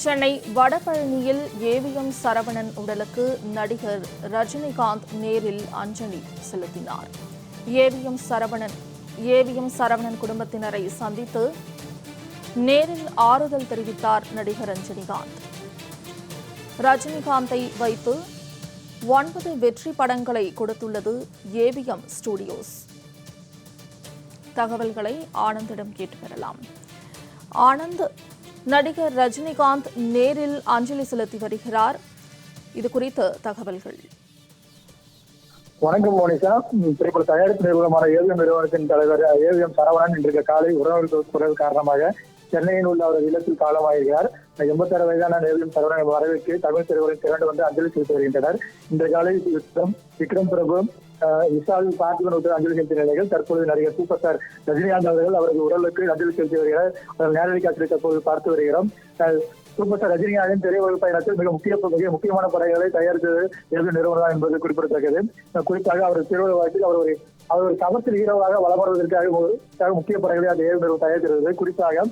Chennai வடபழனியில் AVM Saravanan உடலுக்கு நடிகர் ரஜினிகாந்த் நேரில் அஞ்சலி செலுத்தினார். ஏவிஎம் சரவணன் ஏவிஎம் சரவணன் குடும்பத்தினரை சந்தித்து நேரில் ஆறுதல் தெரிவித்தார் நடிகர் ரஜினிகாந்த். ரஜினிகாந்தை வைத்து ஒன்பது வெற்றி படங்களை கொடுத்துள்ளது ஏவிஎம் ஸ்டுடியோஸ். தகவல்களை ஆனந்திடம் கேட்டு பெறலாம். ஆனந்த் நடிகர் ரஜினிகாந்த் நேரில் அஞ்சலி செலுத்தி வருகிறார். இது குறித்த தகவல்கள். வணக்கம் மோனிஷா. திரைப்பட தயாரிப்பு நிறுவனமான ஏவிஎம் நிறுவனத்தின் தலைவர் ஏவிஎம் சரவணன் இன்றைக்கு காலை உறவுகள் குறைவு காரணமாக சென்னையில் உள்ள அவரது இல்லத்தில் காலமாகிறார் எண்பத்தாறு வயதான நேரிலும் சரவணன் வரவேற்று தமிழ் திரையுடன் திரண்டு வந்து அஞ்சலி செலுத்தி வருகின்றனர். இன்று காலை யுத்தம் விக்ரம் பிரபு விசால் பார்த்திபன் உட்பட அஞ்சலி செலுத்திய நிலையில் தற்போது நடிகர் சூப்பர் ஸ்டார் ரஜினிகாந்த் அவர்கள் அவரது உடலுக்கு அஞ்சலி செலுத்தி வருகிறார். அவர் நேரடி காட்சியை தற்போது பார்த்து வருகிறோம். சூப்பர் ஸ்டார் ரஜினிகாந்தின் திரையுலக பயணத்தில் மிக முக்கிய மிக முக்கியமான படங்களை தயாரித்தது எழுதும் நிறுவனம் என்பது குறிப்பிடத்தக்கது. குறிப்பாக அவர் திருவிழா வாழ்க்கையில் அவர் ஒரு அவர் ஒரு சமத்தில் ஹீரோவாக வலம் வருவதற்காக முக்கிய படங்களை அந்த ஏழு நிறுவனம் தயாரிக்கிறது குறிப்பாக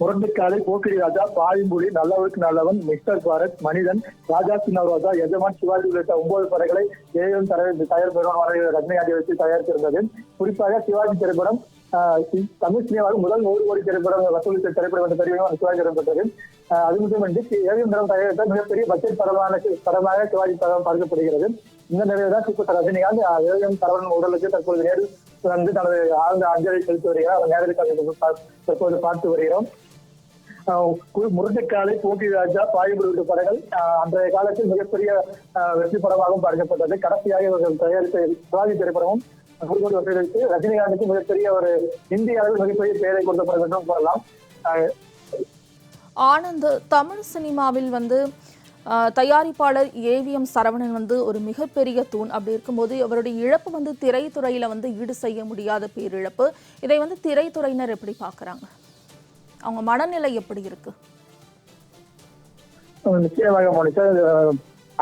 முரட்டுக்காலை போக்கிரி ராஜா பாயும்புலி நல்லவருக்கு நல்லவன் மிஸ்டர் பாரத் மனிதன் ராஜா சின்னராஜா எஜமான் சிவாஜி உள்ளிட்ட ஒன்பது படங்களை ஏஎம் தயார் நிறுவனமான ரஜினிகாந்தை வச்சு தயாரித்திருந்தது. குறிப்பாக சிவாஜி திரைப்படம் ஆஹ், தமிழ் சினிமாவில் முதல் நூறு கோடி திரைப்படம் வசூலித்த திரைப்படம் என்ற பெரிய சிவாஜி இடம்பெற்றது அது மட்டுமின்றி ஏவிஎம் தரம் தயாரித்த மிகப்பெரிய பட்ஜெட் படமான படமாக சிவாஜி படம் பார்க்கப்படுகிறது. இந்த நிலையில் தான் சூப்பர் ரஜினிகாந்த் ஆஹ், தரவன் உடலுக்கு தற்போது நேரில் வந்து தனது ஆழ்ந்த அஞ்சலி செலுத்தி வருகிறார். அவர் தற்போது பார்த்து வருகிறோம். ஆஹ் போட்டி ராஜா பாயுபுரி உள்ளிட்ட படங்கள் அன்றைய காலத்தில் மிகப்பெரிய வெற்றி படமாகவும் பார்க்கப்பட்டது. கடைசியாக இவர்கள் தயாரித்த சிவாஜி திரைப்படமும் நூறு ரஜினிகாந்துக்கு மிகப்பெரிய ஒரு இந்திய அளவில் மிகப்பெரிய பெயரை கொடுத்த படம் என்றும் கூறலாம் ஆனந்த் தமிழ் சினிமாவில் வந்து தயாரிப்பாளர் ஏவிஎம் சரவணன் வந்து ஒரு மிகப்பெரிய தூண். அப்படி இருக்கும்போது அவருடைய இழப்பு வந்து திரைத்துறையில வந்து ஈடு செய்ய முடியாத பேரிழப்பு. இதை வந்து திரைத்துறையினர் எப்படி பார்க்கறாங்க? அவங்க மனநிலை எப்படி இருக்கு? நிச்சயமாக மோனிஷா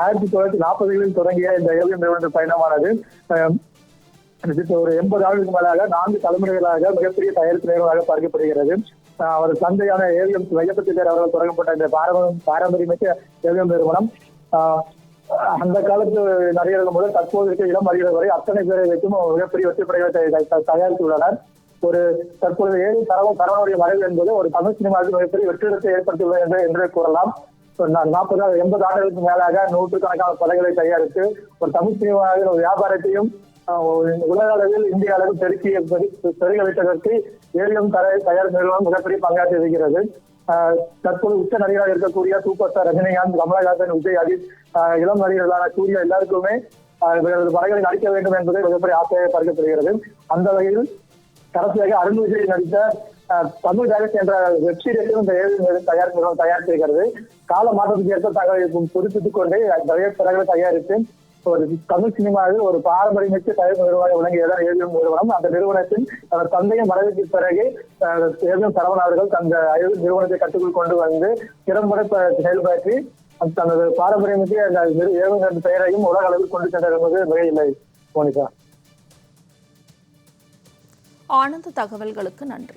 ஆயிரத்தி தொள்ளாயிரத்தி நாற்பதுகளில் தொடங்கிய இந்த ஏவிஎம் நிறுவனத்தின் பயணமானது ஒரு எண்பது ஆண்டுகளுக்கு மேலாக நான்கு தலைமுறைகளாக மிகப்பெரிய தயாரிப்பு நிறுவனமாக பார்க்கப்படுகிறது. அவர் தந்தையான ஏவிஎம் வையப்பத்தினர் அவர்கள் தொடங்கப்பட்ட இந்த பாரம்பரியம் பாரம்பரியமிக்க ஏவிஎம் நிறுவனம். அந்த காலத்து நடிகர்கள் முதல் தற்போது இருக்க இளம் நடிகர்கள் வரை அத்தனை பேரை வைத்தும் மிகப்பெரிய வெற்றி படைகளை தய- தயாரித்துள்ளனர். ஒரு தற்போது ஏழு தரவும் தரவனுடைய மறைவு என்பது ஒரு தமிழ் சினிமாவுக்கு மிகப்பெரிய வெற்றிடத்தை ஏற்படுத்தியுள்ளது என்று என்றே கூறலாம். நாற்பது எண்பது ஆண்டுகளுக்கு மேலாக நூற்றுக்கணக்கான படங்களை தயாரித்து ஒரு தமிழ் சினிமாவில் ஒரு வியாபாரத்தையும் உலக அளவில் இந்திய அளவில் பெருக்கி பெரு- பெருக வைத்ததற்கு ஏழியம் தர தயார் நிறுவனம் மிகப்பெரிய பங்காற்றி இருக்கிறது. தற்போது உச்ச நடிகராக இருக்கக்கூடிய சூப்பர் ஸ்டார் ரஜினிகாந்த் கமலஹாசன் விஜய் அஜித் இளம் நடிகர்களான சூர்யா எல்லாருக்குமே இவர்களது படங்களை நடிக்க வேண்டும் என்பது மிகப்பெரிய ஆசையாக பார்க்கப்படுகிறது அந்த வகையில் கடைசியாக அருண் விஜய் நடித்த தமிழ் டைரக்ட் என்ற வெப் இந்த ஏழு தயார் நிறுவனம் தயாரித்திருக்கிறது. கால மாற்றத்துக்கு ஏற்ப தங்களை புதுப்பித்துக் கொண்டு நிறைய படங்களை தயாரித்து ஒரு தமிழ் சினிமாவில் ஒரு பாரம்பரியமிக்க தயாரிப்பு நிறுவனம் விளங்கியதான் ஏவிஎம் நிறுவனம் அந்த நிறுவனத்தின் அவர் தந்தையின் மறைவுக்கு பிறகு ஏவிஎம் சரவணன் அவர்கள் அந்த ஏவிஎம் நிறுவனத்தை கட்டுக்குள் கொண்டு வந்து திறம்பட செயல்படுத்தி தனது பாரம்பரியமிக்க அந்த ஏவிஎம் என்ற பெயரையும் உலக அளவில் கொண்டு சென்றது என்பது மிகையில்லை மோனிகா. ஆனந்த தகவல்களுக்கு நன்றி.